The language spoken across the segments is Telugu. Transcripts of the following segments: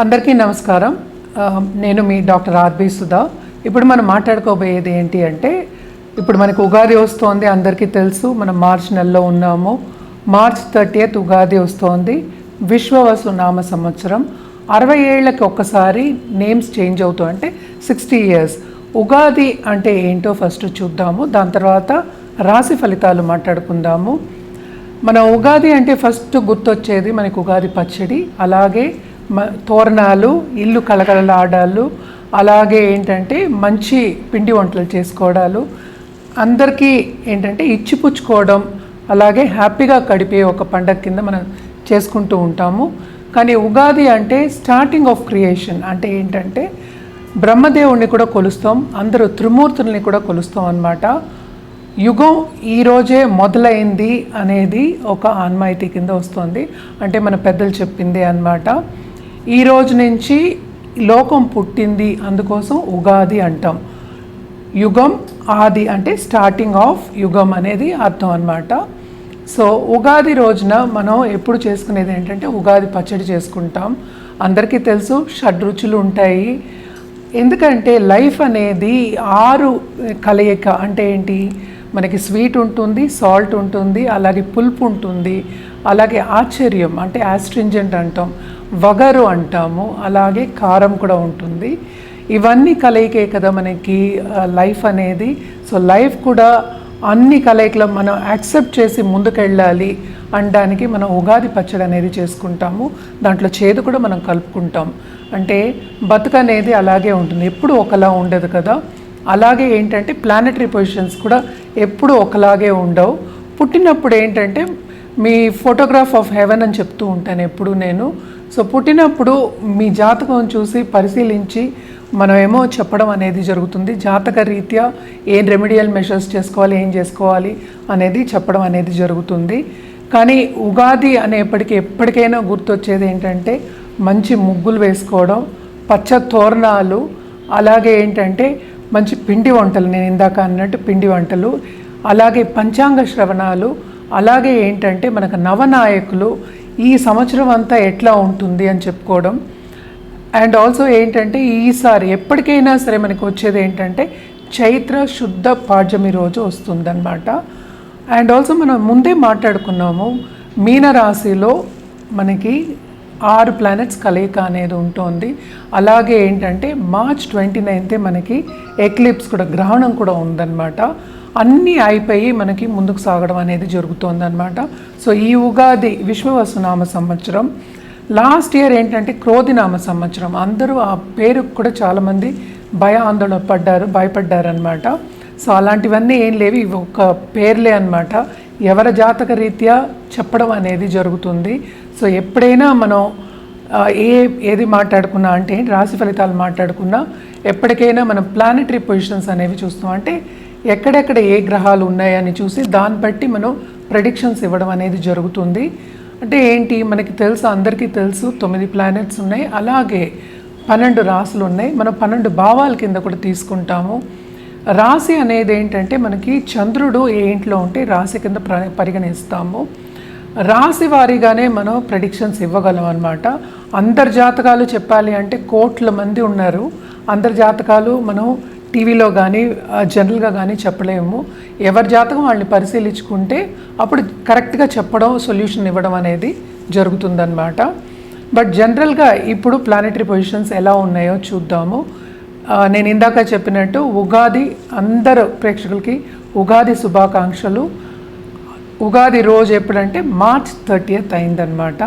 అందరికీ నమస్కారం. నేను మీ డాక్టర్ ఆర్బి సుధా. ఇప్పుడు మనం మాట్లాడుకోబోయేది ఏంటి అంటే ఇప్పుడు మనకు ఉగాది వస్తోంది అందరికీ తెలుసు మనం మార్చ్ నెలలో ఉన్నాము. మార్చ్ థర్టీయత్ ఉగాది వస్తోంది విశ్వవసు నామ సంవత్సరం. అరవై ఏళ్ళకి ఒక్కసారి నేమ్స్ చేంజ్ అవుతూ అంటే సిక్స్టీ ఇయర్స్. ఉగాది అంటే ఏంటో ఫస్ట్ చూద్దాము దాని తర్వాత రాశి ఫలితాలు మాట్లాడుకుందాము. మన ఉగాది అంటే ఫస్ట్ గుర్తొచ్చేది మనకు ఉగాది పచ్చడి అలాగే తోరణాలు ఇల్లు కలకలలాడాలు అలాగే ఏంటంటే మంచి పిండి వంటలు చేసుకోవడాలు అందరికీ ఏంటంటే ఇచ్చిపుచ్చుకోవడం అలాగే హ్యాపీగా గడిపే ఒక పండగ కింద మనం చేసుకుంటూ ఉంటాము. కానీ ఉగాది అంటే స్టార్టింగ్ ఆఫ్ క్రియేషన్ అంటే ఏంటంటే బ్రహ్మదేవుణ్ణి కూడా కొలుస్తాం అందరూ త్రిమూర్తుల్ని కూడా కొలుస్తాం అన్నమాట. యుగం ఈరోజే మొదలైంది అనేది ఒక ఆన్మాయితీ కింద వస్తుంది. అంటే మన పెద్దలు చెప్పింది అన్నమాట. ఈ రోజు నుంచి లోకం పుట్టింది అందుకోసం ఉగాది అంటాం. యుగం ఆది అంటే స్టార్టింగ్ ఆఫ్ యుగం అనేది అర్థం అనమాట సో ఉగాది రోజున మనం ఎప్పుడు చేసుకునేది ఏంటంటే ఉగాది పచ్చడి చేసుకుంటాం. అందరికీ తెలుసు షడ్రుచులు ఉంటాయి. ఎందుకంటే లైఫ్ అనేది ఆరు కలయిక అంటే ఏంటి? మనకి స్వీట్ ఉంటుంది సాల్ట్ ఉంటుంది అలాగే పులుపు ఉంటుంది. అలాగే ఆశ్చర్యం అంటే యాస్ట్రింజెంట్ అంటాం వగరు అంటాము అలాగే కారం కూడా ఉంటుంది. ఇవన్నీ కలయికే కదా మనకి లైఫ్ అనేది. సో లైఫ్ కూడా అన్ని కలయికలు మనం యాక్సెప్ట్ చేసి ముందుకెళ్ళాలి అనడానికి మనం ఉగాది పచ్చడి అనేది చేసుకుంటాము. దాంట్లో చేదు కూడా మనం కలుపుకుంటాం. అంటే బతుక అనేది అలాగే ఉంటుంది. ఎప్పుడు ఒకలా ఉండదు కదా. అలాగే ఏంటంటే ప్లానటరీ పొజిషన్స్ కూడా ఎప్పుడు ఒకలాగే ఉండవు. పుట్టినప్పుడు ఏంటంటే మీ ఫోటోగ్రాఫ్ ఆఫ్ హెవెన్ అని చెప్తూ ఉంటాను ఎప్పుడు నేను. సో పుట్టినప్పుడు మీ జాతకం చూసి పరిశీలించి మనం ఏమో చెప్పడం అనేది జరుగుతుంది. జాతక రీత్యా ఏం రెమెడియల్ మెషర్స్ చేసుకోవాలి ఏం చేసుకోవాలి అనేది చెప్పడం అనేది జరుగుతుంది. కానీ ఉగాది అనేప్పటికీ ఎప్పటికైనా గుర్తొచ్చేది ఏంటంటే మంచి ముగ్గులు వేసుకోవడం పచ్చ తోరణాలు అలాగే ఏంటంటే మంచి పిండి వంటలు. నేను ఇందాక అన్నట్టు పిండి వంటలు అలాగే పంచాంగ శ్రవణాలు అలాగే ఏంటంటే మనకు నవనాయకులు ఈ సంవత్సరం అంతా ఎట్లా ఉంటుంది అని చెప్పుకోవడం. అండ్ ఆల్సో ఏంటంటే ఈసారి ఎప్పటికైనా సరే మనకి వచ్చేది ఏంటంటే చైత్ర శుద్ధ పాడ్యమి రోజు వస్తుందన్నమాట. అండ్ ఆల్సో మనం ముందే మాట్లాడుకున్నాము మీనరాశిలో మనకి ఆరు ప్లానెట్స్ కలయిక అనేది ఉంటుంది. అలాగే ఏంటంటే మార్చ్ ట్వంటీ నైన్తే మనకి ఎక్లిప్స్ కూడా గ్రహణం కూడా ఉందన్నమాట. అన్నీ అయిపోయి మనకి ముందుకు సాగడం అనేది జరుగుతుందన్నమాట. సో ఈ ఉగాది విశ్వవసునామ సంవత్సరం లాస్ట్ ఇయర్ ఏంటంటే క్రోధినామ సంవత్సరం. అందరూ ఆ పేరుకు కూడా చాలామంది భయ ఆందోళన పడ్డారు భయపడ్డారనమాట సో అలాంటివన్నీ ఏం లేవు ఇవి ఒక పేర్లే అనమాట ఎవరి జాతక రీత్యా చెప్పడం అనేది జరుగుతుంది. సో ఎప్పుడైనా మనం ఏ ఏది మాట్లాడుకున్నా అంటే రాశి ఫలితాలు మాట్లాడుకున్నా ఎప్పటికైనా మనం ప్లానటరీ పొజిషన్స్ అనేవి చూస్తాం అంటే ఎక్కడెక్కడ ఏ గ్రహాలు ఉన్నాయని చూసి దాన్ని బట్టి మనం ప్రెడిక్షన్స్ ఇవ్వడం అనేది జరుగుతుంది. అంటే ఏంటి? మనకి తెలుసు అందరికీ తెలుసు తొమ్మిది ప్లానెట్స్ ఉన్నాయి. అలాగే పన్నెండు రాసులు ఉన్నాయి. మనం పన్నెండు భావాల కింద కూడా తీసుకుంటాము. రాశి అనేది ఏంటంటే మనకి చంద్రుడు ఏ ఇంట్లో ఉంటే రాశి కింద ప్ర పరిగణిస్తాము. రాశి వారీగానే మనం ప్రెడిక్షన్స్ ఇవ్వగలం అనమాట అంతర్జాతకాలు చెప్పాలి అంటే కోట్ల మంది ఉన్నారు. అంతర్జాతకాలు మనం టీవీలో కానీ జనరల్గా కానీ చెప్పలేము. ఎవరి జాతకం వాళ్ళని పరిశీలించుకుంటే అప్పుడు కరెక్ట్గా చెప్పడం సొల్యూషన్ ఇవ్వడం అనేది జరుగుతుందన్నమాట. బట్ జనరల్గా ఇప్పుడు ప్లానటరీ పొజిషన్స్ ఎలా ఉన్నాయో చూద్దాము. నేను ఇందాక చెప్పినట్టు ఉగాది అందరు ప్రేక్షకులకి ఉగాది శుభాకాంక్షలు. ఉగాది రోజు ఎప్పుడంటే మార్చ్ థర్టీయత్ అయిందనమాట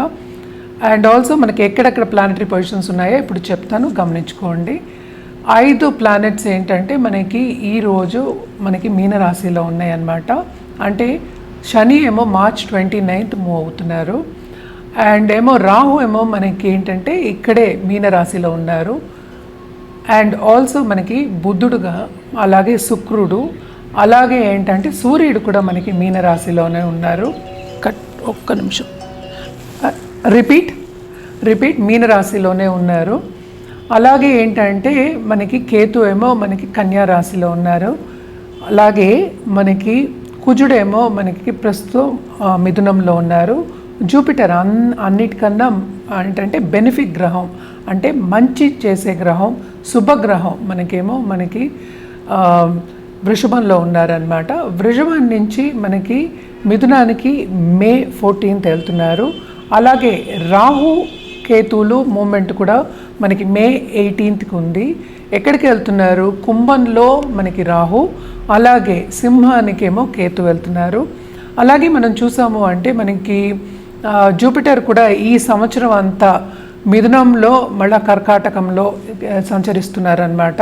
అండ్ ఆల్సో మనకి ఎక్కడెక్కడ ప్లానటరీ పొజిషన్స్ ఉన్నాయో ఇప్పుడు చెప్తాను. గమనించుకోండి. ఐదు ప్లానెట్స్ ఏంటంటే మనకి ఈరోజు మనకి మీనరాశిలో ఉన్నాయన్నమాట. అంటే శని ఏమో మార్చ్ ట్వంటీ నైన్త్ మూవ్ అవుతున్నారు. అండ్ ఏమో రాహు ఏమో మనకి ఏంటంటే ఇక్కడే మీనరాశిలో ఉన్నారు. అండ్ ఆల్సో మనకి బుద్ధుడుగా అలాగే శుక్రుడు అలాగే ఏంటంటే సూర్యుడు కూడా మనకి మీనరాశిలోనే ఉన్నారు. కట్ ఒక్క నిమిషం. Uh, రిపీట్ రిపీట్ మీనరాశిలోనే ఉన్నారు. అలాగే ఏంటంటే మనకి కేతు ఏమో మనకి కన్యా రాశిలో ఉన్నారు. అలాగే మనకి కుజుడేమో మనకి ప్రస్తుతం మిథునంలో ఉన్నారు. జూపిటర్ అన్ అన్నిటికన్నా ఏంటంటే బెనిఫిట్ గ్రహం అంటే మంచి చేసే గ్రహం శుభగ్రహం మనకేమో మనకి వృషభంలో ఉన్నారనమాట వృషభం నుంచి మనకి మిథునానికి మే ఫోర్టీన్త్ వెళ్తున్నారు. అలాగే రాహు కేతువులు మూమెంట్ కూడా మనకి మే ఎయిటీన్త్కి ఉంది. ఎక్కడికి వెళ్తున్నారు? కుంభంలో మనకి రాహు అలాగే సింహానికేమో కేతు వెళ్తున్నారు. అలాగే మనం చూసాము అంటే మనకి జూపిటర్ కూడా ఈ సంవత్సరం అంతా మిథునంలో మళ్ళా కర్కాటకంలో ఆ, సంచరిస్తున్నారనమాట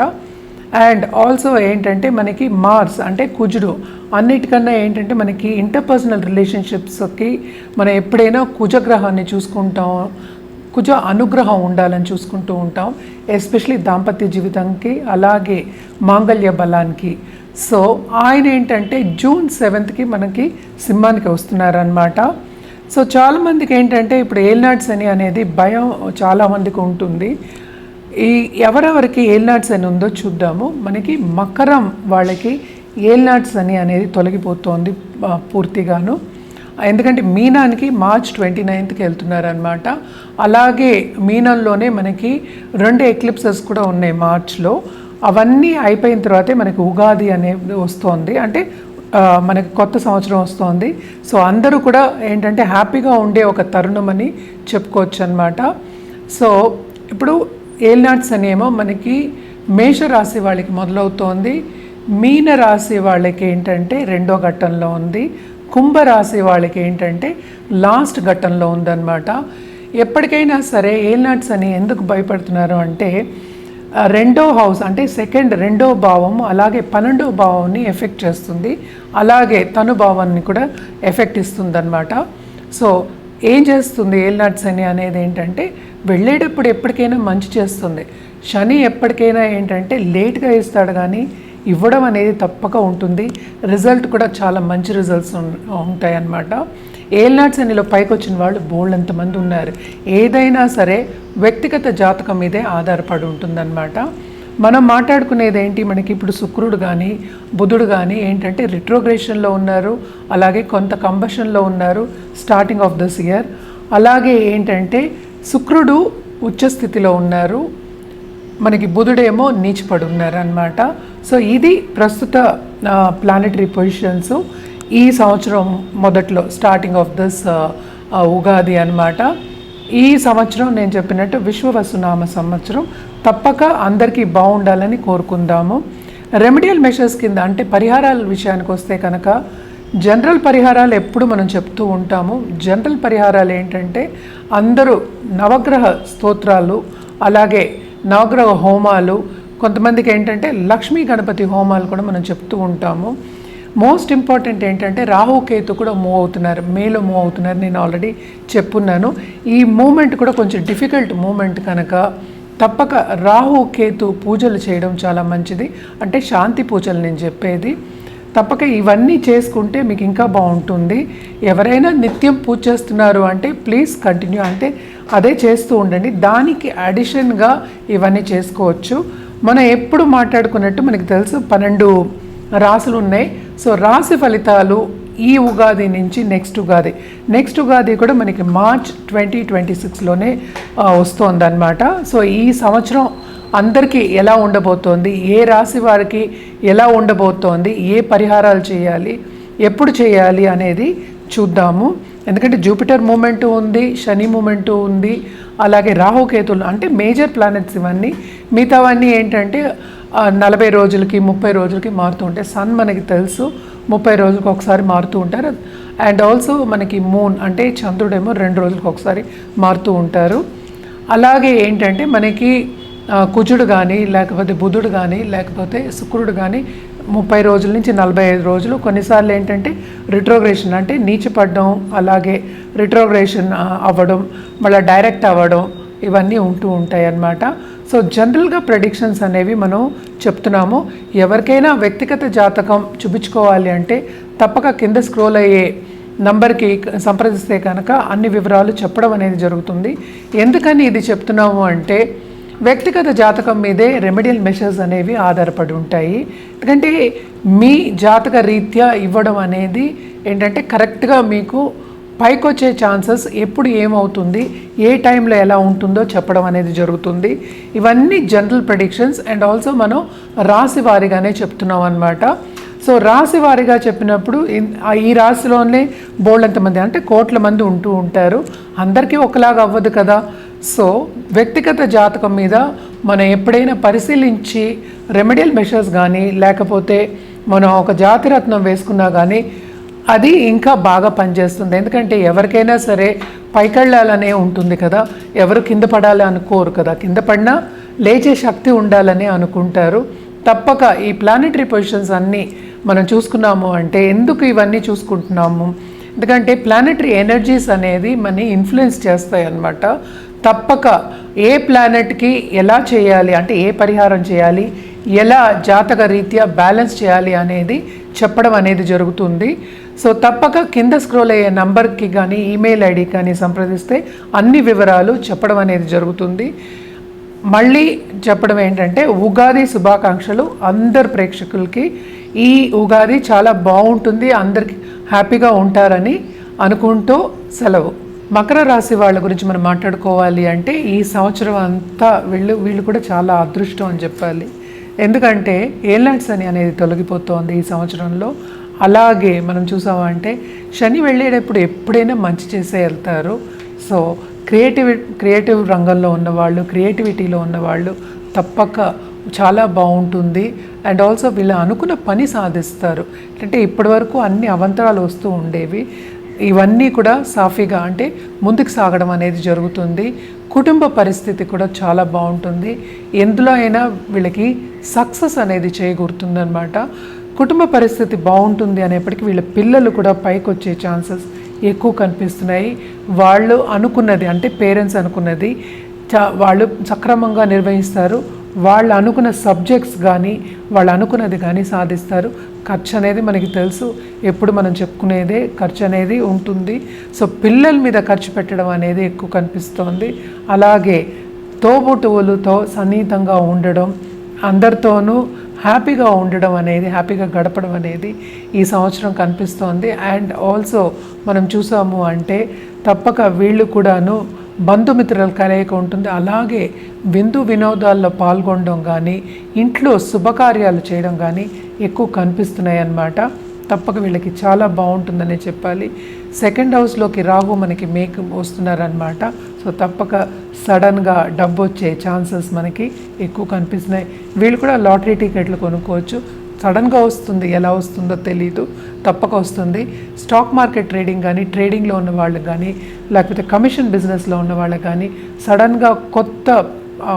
అండ్ ఆల్సో ఏంటంటే మనకి మార్స్ అంటే కుజుడు. అన్నిటికన్నా ఏంటంటే మనకి ఇంటర్పర్సనల్ రిలేషన్షిప్స్కి మనం ఎప్పుడైనా కుజగ్రహాన్ని చూసుకుంటాం కుజ అనుగ్రహం ఉండాలని చూసుకుంటూ ఉంటాం ఎస్పెషలీ దాంపత్య జీవితానికి అలాగే మాంగళ్య బలానికి. సో ఆయన ఏంటంటే జూన్ సెవెంత్కి మనకి సింహానికి వస్తున్నారనమాట సో చాలామందికి ఏంటంటే ఇప్పుడు ఏల్నాడ్ అని అనేది భయం చాలామందికి ఉంటుంది. ఈ ఎవరెవరికి ఏల్నాడ్ అని ఉందో చూద్దాము. మనకి మకరం వాళ్ళకి ఏల్నాడ్ అని అనేది తొలగిపోతోంది పూర్తిగాను. ఎందుకంటే మీనానికి మార్చ్ ట్వంటీ నైన్త్కి వెళ్తున్నారనమాట అలాగే మీనంలోనే మనకి రెండు ఎక్లిప్సెస్ కూడా ఉన్నాయి మార్చ్లో. అవన్నీ అయిపోయిన తర్వాతే మనకి ఉగాది అనేది వస్తోంది. అంటే మనకి కొత్త సంవత్సరం వస్తోంది. సో అందరూ కూడా ఏంటంటే హ్యాపీగా ఉండే ఒక తరుణం అని చెప్పుకోవచ్చు అనమాట సో ఇప్పుడు ఏల్నాట్స్ అనేమో మనకి మేషరాశి వాళ్ళకి మొదలవుతోంది. మీన రాశి వాళ్ళకి ఏంటంటే రెండో ఘట్టంలో ఉంది. కుంభరాశి వాళ్ళకి ఏంటంటే లాస్ట్ ఘట్టంలో ఉందన్నమాట. ఎప్పటికైనా సరే ఏల్నాట్స్ అని ఎందుకు భయపడుతున్నారు అంటే రెండో హౌస్ అంటే సెకండ్ రెండో భావం అలాగే పన్నెండో భావాన్ని ఎఫెక్ట్ చేస్తుంది. అలాగే తను భావాన్ని కూడా ఎఫెక్ట్ ఇస్తుంది సో ఏం చేస్తుంది ఏల్నాట్స్ అని అనేది ఏంటంటే వెళ్ళేటప్పుడు ఎప్పటికైనా మంచి చేస్తుంది. శని ఎప్పటికైనా ఏంటంటే లేట్గా ఇస్తాడు కానీ ఇవ్వడం అనేది తప్పక ఉంటుంది. రిజల్ట్ కూడా చాలా మంచి రిజల్ట్స్ ఉంటాయన్నమాట. ఏల్నాట్స్ అనిలో పైకి వచ్చిన వాళ్ళు బోల్డ్ ఎంతమంది ఉన్నారు. ఏదైనా సరే వ్యక్తిగత జాతకం మీదే ఆధారపడి ఉంటుందన్నమాట. మనం మాట్లాడుకునేది ఏంటి? మనకి ఇప్పుడు శుక్రుడు కానీ బుధుడు కానీ ఏంటంటే రిట్రోగ్రేషన్లో ఉన్నారు. అలాగే కొంత కంబషన్లో ఉన్నారు. స్టార్టింగ్ ఆఫ్ దిస్ ఇయర్ అలాగే ఏంటంటే శుక్రుడు ఉచ్చస్థితిలో ఉన్నారు. మనకి బుధుడేమో నీచిపడి సో ఇది ప్రస్తుత ప్లానెటరీ పొజిషన్స్ ఈ సంవత్సరం మొదట్లో స్టార్టింగ్ ఆఫ్ దిస్ ఉగాది అన్నమాట. ఈ సంవత్సరం నేను చెప్పినట్టు విశ్వవసునామ సంవత్సరం. తప్పక అందరికీ బాగుండాలని కోరుకుందాము. రెమెడియల్ మెషర్స్ కింద అంటే పరిహారాల విషయానికి వస్తే కనుక జనరల్ పరిహారాలు ఎప్పుడు మనం చెప్తూ ఉంటాము. జనరల్ పరిహారాలు ఏంటంటే అందరూ నవగ్రహ స్తోత్రాలు అలాగే నవగ్రహ హోమాలు కొంతమందికి ఏంటంటే లక్ష్మీ గణపతి హోమాలు కూడా మనం చెప్తూ ఉంటాము. మోస్ట్ ఇంపార్టెంట్ ఏంటంటే రాహు కేతు కూడా మూవ్ అవుతున్నారు మేలో మూవ్ అవుతున్నారు నేను ఆల్రెడీ చెప్పున్నాను. ఈ మూమెంట్ కూడా కొంచెం డిఫికల్ట్ మూమెంట్ కనుక తప్పక రాహు కేతు పూజలు చేయడం చాలా మంచిది. అంటే శాంతి పూజలు నేను చెప్పేది. తప్పక ఇవన్నీ చేసుకుంటే మీకు ఇంకా బాగుంటుంది. ఎవరైనా నిత్యం పూజ చేస్తున్నారు అంటే ప్లీజ్ కంటిన్యూ అంటే అదే చేస్తూ ఉండండి. దానికి అడిషన్గా ఇవన్నీ చేసుకోవచ్చు. మనం ఎప్పుడు మాట్లాడుకున్నట్టు మనకి తెలుసు పన్నెండు రాసులు ఉన్నాయి. సో రాశి ఫలితాలు ఈ ఉగాది నుంచి నెక్స్ట్ ఉగాది. నెక్స్ట్ ఉగాది కూడా మనకి మార్చ్ ట్వంటీ ట్వంటీ సిక్స్లోనే వస్తుందన్నమాట. సో ఈ సంవత్సరం అందరికీ ఎలా ఉండబోతోంది? ఏ రాశి వారికి ఎలా ఉండబోతోంది? ఏ పరిహారాలు చేయాలి? ఎప్పుడు చేయాలి అనేది చూద్దాము. ఎందుకంటే జూపిటర్ మూమెంట్ ఉంది శని మూమెంట్ ఉంది అలాగే రాహుకేతులు అంటే మేజర్ ప్లానెట్స్ ఇవన్నీ. మిగతావన్నీ ఏంటంటే నలభై రోజులకి ముప్పై రోజులకి మారుతూ ఉంటాయి. సన్ మనకి తెలుసు ముప్పై రోజులకు ఒకసారి మారుతూ ఉంటారు. అండ్ ఆల్సో మనకి మూన్ అంటే చంద్రుడేమో రెండు రోజులకు ఒకసారి మారుతూ ఉంటారు. అలాగే ఏంటంటే మనకి కుజుడు కానీ లేకపోతే బుధుడు కానీ లేకపోతే శుక్రుడు కానీ ముప్పై రోజుల నుంచి నలభై ఐదు రోజులు. కొన్నిసార్లు ఏంటంటే రిట్రోగ్రేషన్ అంటే నీచిపడడం అలాగే రిట్రోగ్రేషన్ అవ్వడం మళ్ళీ డైరెక్ట్ అవ్వడం ఇవన్నీ ఉంటూ ఉంటాయి అన్నమాట. సో జనరల్గా ప్రెడిక్షన్స్ అనేవి మనం చెప్తున్నాము. ఎవరికైనా వ్యక్తిగత జాతకం చూపించుకోవాలి అంటే తప్పక కింద స్క్రోల్ అయ్యే నంబర్కి సంప్రదిస్తే కనుక అన్ని వివరాలు చెప్పడం అనేది జరుగుతుంది. ఎందుకని ఇది చెప్తున్నాము అంటే వ్యక్తిగత జాతకం మీదే రెమెడియల్ మెషర్స్ అనేవి ఆధారపడి ఉంటాయి. ఎందుకంటే మీ జాతక రీత్యా ఇవ్వడం అనేది ఏంటంటే కరెక్ట్గా మీకు పైకొచ్చే ఛాన్సెస్ ఎప్పుడు ఏమవుతుంది ఏ టైంలో ఎలా ఉంటుందో చెప్పడం అనేది జరుగుతుంది. ఇవన్నీ జనరల్ ప్రెడిక్షన్స్ అండ్ ఆల్సో మనం రాశి వారిగానే చెప్తున్నాం అనమాట సో రాశి వారిగా చెప్పినప్పుడు ఈ రాశిలోనే బోల్డంత మంది అంటే కోట్ల మంది ఉంటూ ఉంటారు. అందరికీ ఒకలాగా అవ్వదు కదా. సో వ్యక్తిగత జాతకం మీద మనం ఎప్పుడైనా పరిశీలించి రెమెడియల్ మెషర్స్ కానీ లేకపోతే మనం ఒక జాతిరత్నం వేసుకున్నా కానీ అది ఇంకా బాగా పనిచేస్తుంది. ఎందుకంటే ఎవరికైనా సరే పైకెళ్ళాలనే ఉంటుంది కదా. ఎవరు కింద పడాలి అనుకోరు కదా. కింద పడినా లేచే శక్తి ఉండాలని అనుకుంటారు. తప్పక ఈ ప్లానెటరీ పొజిషన్స్ అన్నీ మనం చూసుకున్నాము అంటే ఎందుకు ఇవన్నీ చూసుకుంటున్నాము? ఎందుకంటే ప్లానెటరీ ఎనర్జీస్ అనేది మనని ఇన్ఫ్లుయెన్స్ చేస్తాయి అన్నమాట తప్పక ఏ ప్లానెట్కి ఎలా చేయాలి అంటే ఏ పరిహారం చేయాలి ఎలా జాతక రీత్యా బ్యాలెన్స్ చేయాలి అనేది చెప్పడం అనేది జరుగుతుంది. సో తప్పక కింద స్క్రోల్ అయ్యే నంబర్కి కానీ ఈమెయిల్ ఐడి కానీ సంప్రదిస్తే అన్ని వివరాలు చెప్పడం అనేది జరుగుతుంది. మళ్ళీ చెప్పడం ఏంటంటే ఉగాది శుభాకాంక్షలు అందరు ప్రేక్షకులకి. ఈ ఉగాది చాలా బాగుంటుంది అందరికి హ్యాపీగా ఉంటారని అనుకుంటూ సెలవు. మకర రాశి వాళ్ళ గురించి మనం మాట్లాడుకోవాలి అంటే ఈ సంవత్సరం అంతా వీళ్ళు వీళ్ళు కూడా చాలా అదృష్టం అని చెప్పాలి. ఎందుకంటే ఏలాండ్స్ అని అనేది తొలగిపోతోంది ఈ సంవత్సరంలో. అలాగే మనం చూసామంటే శని వెళ్ళేటప్పుడు ఎప్పుడైనా మంచి చేసే వెళ్తారు. సో క్రియేటివ్ క్రియేటివ్ రంగంలో ఉన్నవాళ్ళు క్రియేటివిటీలో ఉన్నవాళ్ళు తప్పక చాలా బాగుంటుంది. అండ్ ఆల్సో వీళ్ళు అనుకున్న పని సాధిస్తారు. అంటే ఇప్పటివరకు అన్ని అవంతరాలు వస్తూ ఉండేవి. ఇవన్నీ కూడా సాఫీగా అంటే ముందుకు సాగడం అనేది జరుగుతుంది. కుటుంబ పరిస్థితి కూడా చాలా బాగుంటుంది. ఎందులో అయినా వీళ్ళకి సక్సెస్ అనేది చేకూరుతుందనమాట కుటుంబ పరిస్థితి బాగుంటుంది అనేప్పటికీ వీళ్ళ పిల్లలు కూడా పైకి వచ్చే ఛాన్సెస్ ఎక్కువ కనిపిస్తున్నాయి. వాళ్ళు అనుకున్నది అంటే పేరెంట్స్ అనుకున్నది వాళ్ళు సక్రమంగా నిర్వహిస్తారు. వాళ్ళు అనుకున్న సబ్జెక్ట్స్ కానీ వాళ్ళు అనుకున్నది కానీ సాధిస్తారు. ఖర్చు అనేది మనకి తెలుసు. ఎప్పుడు మనం చెప్పుకునేదే ఖర్చు అనేది ఉంటుంది. సో పిల్లల మీద ఖర్చు పెట్టడం అనేది ఎక్కువ కనిపిస్తోంది. అలాగే తోబుటువులతో సన్నిహితంగా ఉండడం అందరితోనూ హ్యాపీగా ఉండడం అనేది హ్యాపీగా గడపడం అనేది ఈ సంవత్సరం కనిపిస్తోంది. అండ్ ఆల్సో మనం చూసాము అంటే తప్పక వీళ్ళు కూడాను బంధుమిత్రుల కలయిక ఉంటుంది. అలాగే విందు వినోదాల్లో పాల్గొనడం కానీ ఇంట్లో శుభకార్యాలు చేయడం కానీ ఎక్కువ కనిపిస్తున్నాయి అన్నమాట తప్పక వీళ్ళకి చాలా బాగుంటుందనే చెప్పాలి. సెకండ్ హౌస్లోకి రాహు మనకి మేక్ వస్తున్నారనమాట సో తప్పక సడన్గా డబ్బు వచ్చే ఛాన్సెస్ మనకి ఎక్కువ కనిపిస్తున్నాయి. వీళ్ళు కూడా లాటరీ టికెట్లు కొనుక్కోవచ్చు. సడన్గా వస్తుంది ఎలా వస్తుందో తెలియదు తప్పక వస్తుంది. స్టాక్ మార్కెట్ ట్రేడింగ్ కానీ ట్రేడింగ్లో ఉన్న వాళ్ళకి కానీ లేకపోతే కమిషన్ బిజినెస్లో ఉన్న వాళ్ళకి కానీ సడన్గా కొత్త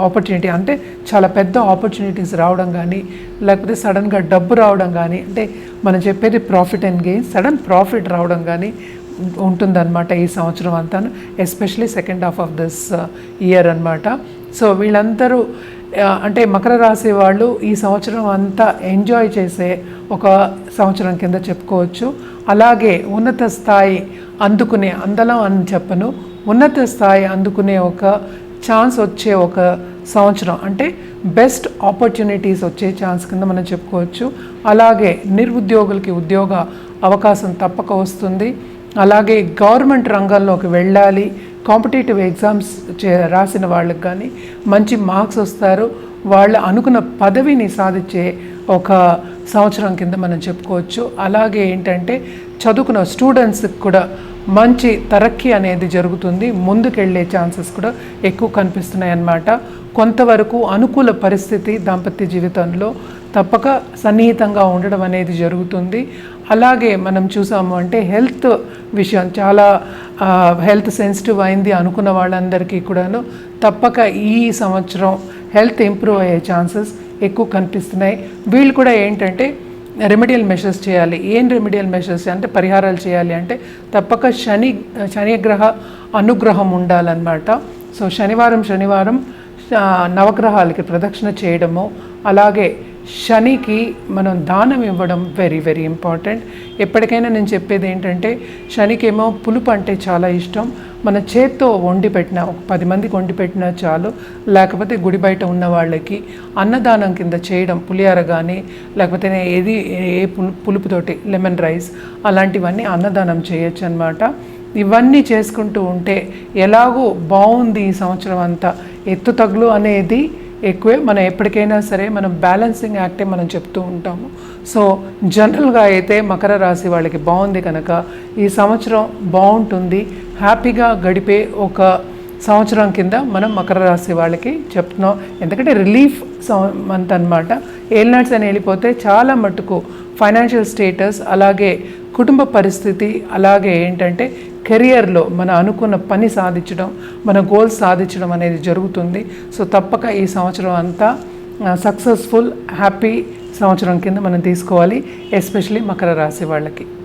ఆపర్చునిటీ అంటే చాలా పెద్ద ఆపర్చునిటీస్ రావడం కానీ లేకపోతే సడన్గా డబ్బు రావడం కానీ అంటే మనం చెప్పేది profit and gain sudden profit రావడం కానీ ఉంటుందన్నమాట ఈ సంవత్సరం అంతాను especially second half of this year అన్నమాట. సో వీళ్ళందరూ అంటే మకర రాశి వాళ్ళు ఈ సంవత్సరం అంతా ఎంజాయ్ చేసే ఒక సంవత్సరం కింద చెప్పుకోవచ్చు. అలాగే ఉన్నత స్థాయి అందుకునే అందలం అని చెప్పను. ఉన్నత స్థాయి అందుకునే ఒక ఛాన్స్ వచ్చే ఒక సంవత్సరం. అంటే బెస్ట్ ఆపర్చునిటీస్ వచ్చే ఛాన్స్ కింద మనం చెప్పుకోవచ్చు. అలాగే నిరుద్యోగులకి ఉద్యోగ అవకాశం తప్పక వస్తుంది. అలాగే గవర్నమెంట్ రంగంలోకి వెళ్ళాలి. కాంపిటేటివ్ ఎగ్జామ్స్ చే రాసిన వాళ్ళకి కానీ మంచి మార్క్స్ వస్తారు. వాళ్ళు అనుకున్న పదవిని సాధించే ఒక సంవత్సరం కింద మనం చెప్పుకోవచ్చు. అలాగే ఏంటంటే చదువుకున్న స్టూడెంట్స్కి కూడా మంచి తరక్కి అనేది జరుగుతుంది. ముందుకెళ్ళే ఛాన్సెస్ కూడా ఎక్కువ కనిపిస్తున్నాయి అన్నమాట కొంతవరకు అనుకూల పరిస్థితి దాంపత్య జీవితంలో తప్పక సన్నిహితంగా ఉండడం అనేది జరుగుతుంది. అలాగే మనం చూసాము అంటే హెల్త్ విషయం చాలా హెల్త్ సెన్సిటివ్ అయింది అనుకున్న వాళ్ళందరికీ కూడాను. తప్పక ఈ సంవత్సరం హెల్త్ ఇంప్రూవ్ అయ్యే ఛాన్సెస్ ఎక్కువ కనిపిస్తున్నాయి. వీళ్ళు కూడా ఏంటంటే రెమెడియల్ మెషర్స్ చేయాలి. ఏం రెమెడియల్ మెషర్స్ అంటే పరిహారాలు చేయాలి అంటే తప్పక శని శనిగ్రహ అనుగ్రహం ఉండాలన్నమాట. సో శనివారం శనివారం నవగ్రహాలకి ప్రదక్షిణ చేయడము అలాగే శనికి మనం దానం ఇవ్వడం వెరీ వెరీ ఇంపార్టెంట్ ఎప్పటికైనా నేను చెప్పేది ఏంటంటే శనికేమో పులుపు అంటే చాలా ఇష్టం. మన చేత్తో వండి పెట్టిన ఒక పది మందికి వండి పెట్టినా చాలు. లేకపోతే గుడి బయట ఉన్న వాళ్ళకి అన్నదానం కింద చేయడం పులిహార కానీ లేకపోతే ఏది ఏ పులు పులుపుతోటి లెమన్ రైస్ అలాంటివన్నీ అన్నదానం చేయొచ్చు అనమాట ఇవన్నీ చేసుకుంటూ ఉంటే ఎలాగో బాగుంది ఈ సంవత్సరం అంతా. ఎత్తు తగులు అనేది ఎక్కువే. మనం ఎప్పటికైనా సరే మనం బ్యాలెన్సింగ్ యాక్టే మనం చెప్తూ ఉంటాము. సో జనరల్గా అయితే మకర రాశి వాళ్ళకి బాగుంది కనుక ఈ సంవత్సరం బాగుంటుంది. హ్యాపీగా గడిపే ఒక సంవత్సరం కింద మనం మకర రాశి వాళ్ళకి చెప్తున్నాం. ఎందుకంటే రిలీఫ్ మంత్ అనమాట ఏలినాట్స్ అని వెళ్ళిపోతే చాలా మటుకు ఫైనాన్షియల్ స్టేటస్ అలాగే కుటుంబ పరిస్థితి అలాగే ఏంటంటే కెరియర్లో మన అనుకున్న పని సాధించడం మన గోల్స్ సాధించడం అనేది జరుగుతుంది. సో తప్పక ఈ సంవత్సరం అంతా సక్సెస్ఫుల్ హ్యాపీ సంవత్సరం కింద మనం తీసుకోవాలి ఎస్పెషలీ మకర రాశి వాళ్ళకి.